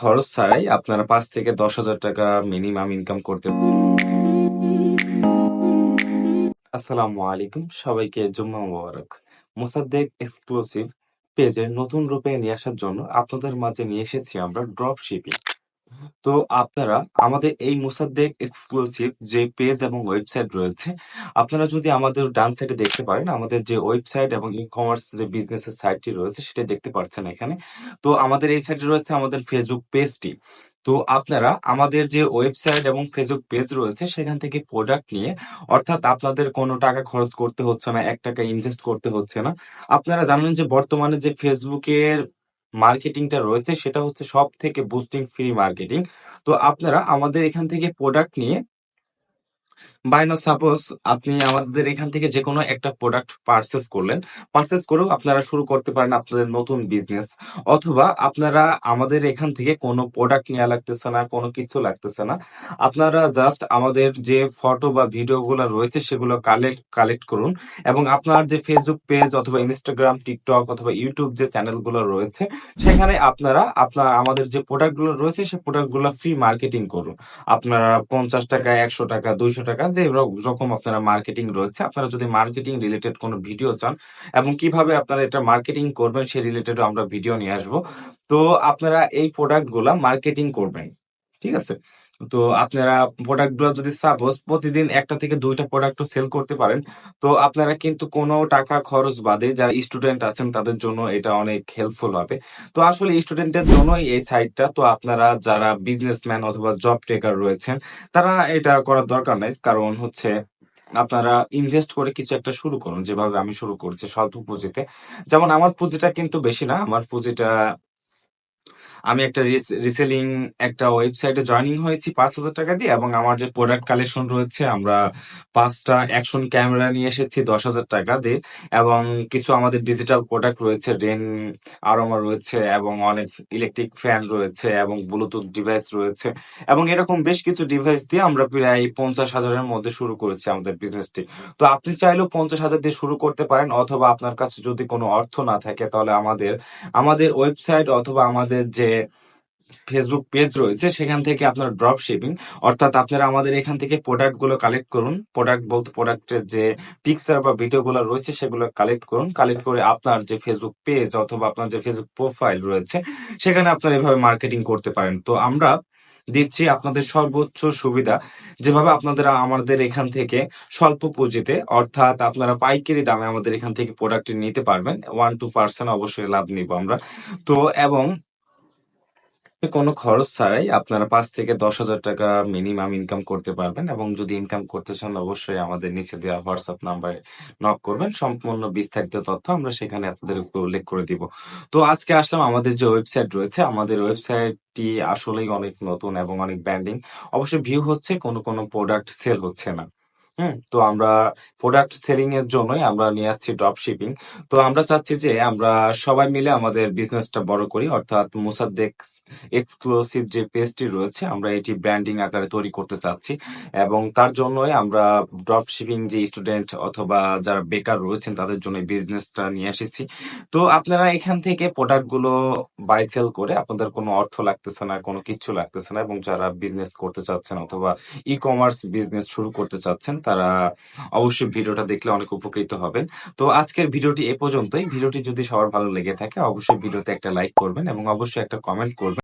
খরচ ছাড়াই আপনারা পাঁচ থেকে দশ হাজার টাকা মিনিমাম ইনকাম করতে আসসালামু আলাইকুম, সবাইকে জুম্মা মোবারক। মোসাদ্দেক এক্সক্লুসিভ পেজে নতুন রূপে নিয়ে আসার জন্য আপনাদের মাঝে নিয়ে এসেছি আমরা ড্রপ শিপিং তো আপনারা আমাদের এই মোসাদ্দেক এক্সক্লুসিভ যে পেজ এবং ওয়েবসাইট রয়েছে, আপনারা যদি আমাদের ডান সাইডে দেখতে পারেন, আমাদের যে ওয়েবসাইট এবং ই কমার্স যে বিজনেসের সাইটটি রয়েছে, সেটা দেখতে পাচ্ছেন এখানে। তো আমাদের এই সাইটে রয়েছে আমাদের ফেসবুক পেজটি তো আপনারা আমাদের যে ওয়েবসাইট এবং ফেসবুক পেজ রয়েছে, সেখান থেকে প্রোডাক্ট নিয়ে, অর্থাৎ আপনাদের কোনো টাকা খরচ করতে হচ্ছে না, এক টাকা ইনভেস্ট করতে হচ্ছে না। আপনারা জানেন যে বর্তমানে যে ফেসবুকের মার্কেটিংটা রয়েছে, সেটা হচ্ছে সব থেকে বুস্টিং ফ্রি মার্কেটিং তো আপনারা আমাদের এখান থেকে প্রোডাক্ট নিয়ে বাই নাও সাপোজ আপনি আমাদের এখান থেকে যে কোনো একটা প্রোডাক্ট পারচেস করলেন। পারচেস করেও আপনারা শুরু করতে পারেন আপনাদের নতুন বিজনেস অথবা আপনারা আমাদের এখান থেকে কোনো প্রোডাক্ট নেওয়া লাগতেছে না, কোনো কিছু লাগতেছে না। আপনারা জাস্ট আমাদের যে ফটো বা ভিডিওগুলো রয়েছে সেগুলো কালেক্ট কালেক্ট করুন। এবং আপনার যে ফেসবুক পেজ অথবা ইনস্টাগ্রাম টিকটক অথবা ইউটিউব যে চ্যানেলগুলো রয়েছে, সেখানে আপনারা আপনার আমাদের যে প্রোডাক্টগুলো রয়েছে সেই প্রোডাক্টগুলো ফ্রি মার্কেটিং করুন। আপনারা পঞ্চাশ টাকা, একশো টাকা, দুইশো টাকা যে রকম আপনারা মার্কেটিং রয়েছে। আপনারা যদি মার্কেটিং রিলেটেড কোনো ভিডিও চান এবং কীভাবে আপনারা এটা মার্কেটিং করবেন সে রিলেটেড আমরা ভিডিও নিয়ে আসব। তো আপনারা এই প্রোডাক্টগুলা মার্কেটিং করবেন, ঠিক আছে? তো আপনারা প্রোডাক্টগুলো যদি সাপোজ প্রতিদিন একটা থেকে দুইটা প্রোডাক্ট সেল করতে পারেন, তো আপনারা কিন্তু কোনো টাকা খরচ বাদে যারা স্টুডেন্ট আছেন তাদের জন্য এটা অনেক হেল্পফুল হবে। তো আসলে স্টুডেন্টের জন্যই এই সাইটটা তো আপনারা যারা বিজনেসম্যান অথবা জব টেকার রয়েছেন, তারা এটা করার দরকার নাই। কারণ হচ্ছে আপনারা ইনভেস্ট করে কিছু একটা শুরু করুন, যেভাবে আমি শুরু করছি স্বল্প পুঁজিতে। যেমন আমার পুঁজিটা কিন্তু বেশি না, আমার পুঁজিটা আমি একটা রিসেলিং একটা ওয়েবসাইটে জয়েনিং হয়েছি পাঁচ হাজার টাকা দিয়ে এবং আমার যে প্রোডাক্ট কালেকশন রয়েছে, আমরা পাঁচটা অ্যাকশন ক্যামেরা নিয়ে এসেছি দশ হাজার টাকা দিয়ে এবং কিছু আমাদের ডিজিটাল প্রোডাক্ট রয়েছে, রেন আরোমা রয়েছে এবং অনেক ইলেকট্রিক ফ্যান রয়েছে এবং ব্লুটুথ ডিভাইস রয়েছে এবং এরকম বেশ কিছু ডিভাইস দিয়ে আমরা প্রায় পঞ্চাশ হাজারের মধ্যে শুরু করেছি আমাদের বিজনেসটি তো আপনি চাইলেও পঞ্চাশ হাজার দিয়ে শুরু করতে পারেন অথবা আপনার কাছে যদি কোনো অর্থ না থাকে তাহলে আমাদের আমাদের ওয়েবসাইট অথবা আমাদের যে ফেসবুক পেজ রয়েছে, সেখান থেকে আপনার ড্রপ শিপিং অর্থাৎ আপনারা আমাদের এখান থেকে প্রোডাক্টগুলো কালেক্ট করুন। প্রোডাক্ট বলতে প্রোডাক্টের যে পিকচার বা ভিডিও গুলো রয়েছে, সেগুলো কালেক্ট করুন। কালেক্ট করে আপনার যে ফেসবুক পেজ অথবা আপনার যে ফেসবুক প্রোফাইল রয়েছে, সেখানে আপনারা এভাবে মার্কেটিং করতে পারেন। তো আমরা দিচ্ছি আপনাদের সর্বোচ্চ সুবিধা, যেভাবে আপনাদের, আমাদের এখান থেকে স্বল্প পুঁজিতে, অর্থাৎ আপনারা পাইকারি দামে আমাদের এখান থেকে প্রোডাক্ট নিতে পারবেন। ওয়ান টু পার্সেন্ট অবশ্যই লাভ নিব আমরা। তো এবং কোনো খরচ ছাড়াই আপনারা পাঁচ থেকে দশ হাজার টাকা মিনিমাম ইনকাম করতে পারবেন এবং যদি ইনকাম করতে চান, অবশ্যই আমাদের নিচে দেওয়া হোয়াটসঅ্যাপ নাম্বারে নক করবেন। সম্পূর্ণ বিস্তারিত তথ্য আমরা সেখানে আপনাদেরকে উল্লেখ করে দিব। তো আজকে আসলাম আমাদের যে ওয়েবসাইট রয়েছে, আমাদের ওয়েবসাইটটি আসলেই অনেক নতুন এবং অনেক ব্র্যান্ডিং অবশ্য ভিউ হচ্ছে কোনো কোনো প্রোডাক্ট সেল হচ্ছে না। হুম, তো আমরা প্রোডাক্ট সেলিং এর জন্যই আমরা নিয়ে আসছি ড্রপ শিপিং তো আমরা চাচ্ছি যে আমরা সবাই মিলে আমাদের বিজনেসটা বড় করি, অর্থাৎ মুসাদ্দেক এক্সক্লুসিভ যে পেজটি রয়েছে, আমরা এটি ব্র্যান্ডিং আকারে তৈরি করতে চাচ্ছি। এবং তার জন্যই আমরা ড্রপ শিপিং যে স্টুডেন্ট অথবা যারা বেকার রয়েছেন, তাদের জন্য বিজনেসটা নিয়ে এসেছি। তো আপনারা এখান থেকে প্রোডাক্টগুলো বাই সেল করে আপনাদের কোনো অর্থ লাগতেছে না, কোনো কিছু লাগতেছে না, এবং যারা বিজনেস করতে চাচ্ছেন অথবা ই কমার্স বিজনেস শুরু করতে চাচ্ছেন তারা অবশ্যই ভিডিওটা দেখলে অনেক উপকৃত হবেন তো আজকের ভিডিওটি এ পর্যন্তই। ভিডিওটি যদি সবার ভালো লেগে থাকে, অবশ্যই ভিডিওতে একটা লাইক করবেন এবং অবশ্যই একটা কমেন্ট করবেন।